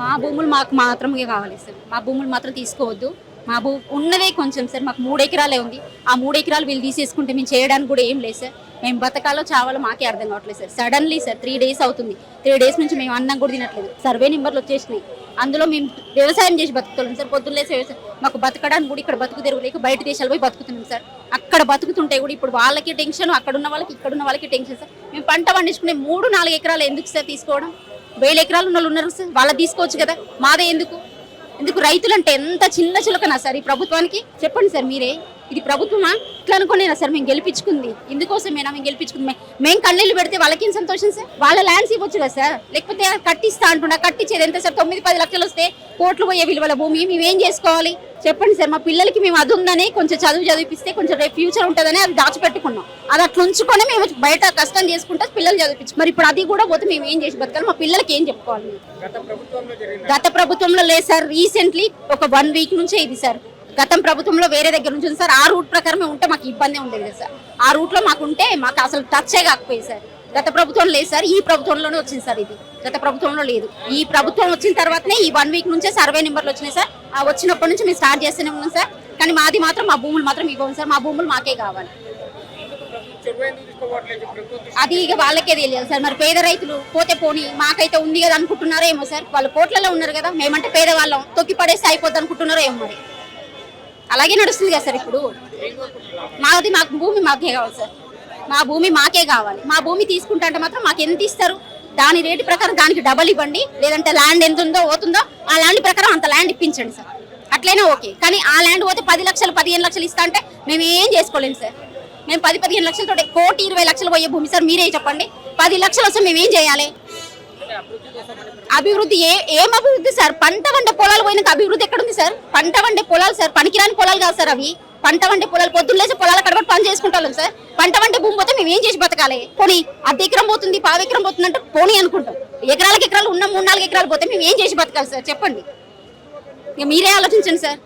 మా భూములు మాకు మాత్రమే కావాలి సార్. మా భూములు మాత్రం తీసుకోవద్దు. మా భూ ఉన్నదే కొంచెం సార్. మాకు మూడు ఎకరాలే ఉంది. ఆ మూడు ఎకరాలు వీళ్ళు తీసేసుకుంటే మేము చేయడానికి కూడా ఏం లేదు సార్. మేము బతకాలో చావాలో మాకే అర్థం కావట్లేదు sir. Suddenly sir three days అవుతుంది. త్రీ డేస్ నుంచి మేము అన్నం కూడా తినట్లేదు. సర్వే నెంబర్లు వచ్చేసినాయి. అందులో మేము వ్యవసాయం చేసి బతుకుతున్నాం సార్. పొద్దున్నేసి వ్యవసాయం మాకు బతకడానికి కూడా ఇక్కడ బతుకు తెరువు లేక బయట దేశాలు పోయి బతుకుతున్నాం సార్. అక్కడ బతుకుతుంటే కూడా ఇప్పుడు వాళ్ళకి టెన్షన్ అక్కడ ఉన్న వాళ్ళకి ఇక్కడ ఉన్న వాళ్ళకి టెన్షన్ సార్. మేము పంట పండించుకునే మూడు నాలుగు ఎకరాలు ఎందుకు సార్ తీసుకోవడం? వేల ఎకరాలు ఉన్న వాళ్ళు ఉన్నారు సార్. వాళ్ళ తీసుకోవచ్చు కదా. మాదే ఎందుకు? ఎందుకు రైతులు అంటే ఎంత చిన్న చిలకనా సార్ ఈ ప్రభుత్వానికి? చెప్పండి సార్ మీరే. ఇది ప్రభుత్వమా? ఇట్లా అనుకోనేనా సార్ మేము గెలిపించుకుంది. ఇందుకోసమేనా మేము గెలిపించుకుంది? మేము కన్నీళ్ళు పెడితే వాళ్ళకేం సంతోషం సార్? వాళ్ళ ల్యాండ్స్ ఇవ్వచ్చు కదా సార్? లేకపోతే కట్టిస్తా అంటున్నా కట్టించేది ఎంత సార్? తొమ్మిది పది లక్షలు వస్తే కోట్లు పోయే విలువల భూమి. మేము ఏం చేసుకోవాలి? చెప్పండి సార్ మా పిల్లలకి మేము అది ఉందని కొంచెం చదువు చదివిపిస్తే కొంచెం రేపు ఫ్యూచర్ ఉంటుందని అది దాచిపెట్టుకున్నాం. అది అట్లా ఉంచుకొని మేము బయట కష్టం చేసుకుంటే పిల్లలు చదివించు మరి ఇప్పుడు అది కూడా పోతే మేము ఏం చేసి బతకాలి? మా పిల్లలకి ఏం చెప్పుకోవాలి? గత ప్రభుత్వంలో లేదు సార్. రీసెంట్లీ ఒక వన్ వీక్ నుంచే ఇది సార్. గతం ప్రభుత్వంలో వేరే దగ్గర నుంచి సార్. ఆ రూట్ ప్రకారమే ఉంటే మాకు ఇబ్బంది ఉండేది కదా సార్. ఆ రూట్లో మాకు ఉంటే మాకు అసలు టచ్చే కాకపోయింది సార్. గత ప్రభుత్వం లేదు సార్. ఈ ప్రభుత్వంలోనే వచ్చింది సార్ ఇది. గత ప్రభుత్వంలో లేదు. ఈ ప్రభుత్వం వచ్చిన తర్వాతనే ఈ వన్ వీక్ నుంచే సర్వే నెంబర్లు వచ్చినాయి సార్. ఆ వచ్చినప్పటి నుంచి మేము స్టార్ట్ చేస్తూనే ఉన్నాం సార్. కానీ మాది మాత్రం మా భూములు మాత్రం ఇవ్వం సార్. మా భూములు మాకే కావాలి. అది ఇక వాళ్ళకే తెలియదు సార్. మరి పేద రైతులు పోతే పోని మాకైతే ఉంది కదా అనుకుంటున్నారో ఏమో సార్. వాళ్ళు కోట్లలో ఉన్నారు కదా. మేమంటే పేదవాళ్ళం. తొక్కి పడేసి అయిపోద్ది అనుకుంటున్నారో ఏమో మరి. అలాగే నడుస్తుంది కదా సార్ ఇప్పుడు. మాది మాకు భూమి మాకే కావాలి సార్. మా భూమి మాకే కావాలి. మా భూమి తీసుకుంటా అంటే మాత్రం మాకు ఎంత ఇస్తారు? దాని రేటు ప్రకారం దానికి డబల్ ఇవ్వండి. లేదంటే ల్యాండ్ ఎంత ఉందో పోతుందో ఆ ల్యాండ్ ప్రకారం అంత ల్యాండ్ ఇప్పించండి సార్. అట్లయినా ఓకే. కానీ ఆ ల్యాండ్ పోతే పది లక్షలు పదిహేను లక్షలు ఇస్తా అంటే మేము ఏం చేసుకోలేము సార్. మేము పది పదిహేను లక్షలతో కోటి ఇరవై లక్షలు పోయే భూమి సార్ మీరే చెప్పండి. పది లక్షలు వస్తే మేము ఏం చేయాలి? అభివృద్ధి ఏ ఏం అభివృద్ధి సార్? పంట వండే పొలాలు పోయినాక అభివృద్ధి ఎక్కడుంది సార్? పంట వండే పొలాలు సార్? పనికిరాని పొలాలు కాదు సార్ అవి. పంట వండే పొలాలు పొద్దున్నేసి పొలాలు పొలాల కడబడి పని చేసుకుంటాం సార్. పంట వండే భూమి పోతే మేము ఏం చేసి బతకాలి? పోనీ అర్ధ ఎకరం పోతుంది పావు ఎకరం పోతుంది అంటే పోనీ అనుకుంటాం. ఎకరాలకు ఎకరాలు ఉన్న మూడు నాలుగు ఎకరాలు పోతే మేము ఏం చేసి బతకాలి సార్? చెప్పండి. ఇక మీరే ఆలోచించండి సార్.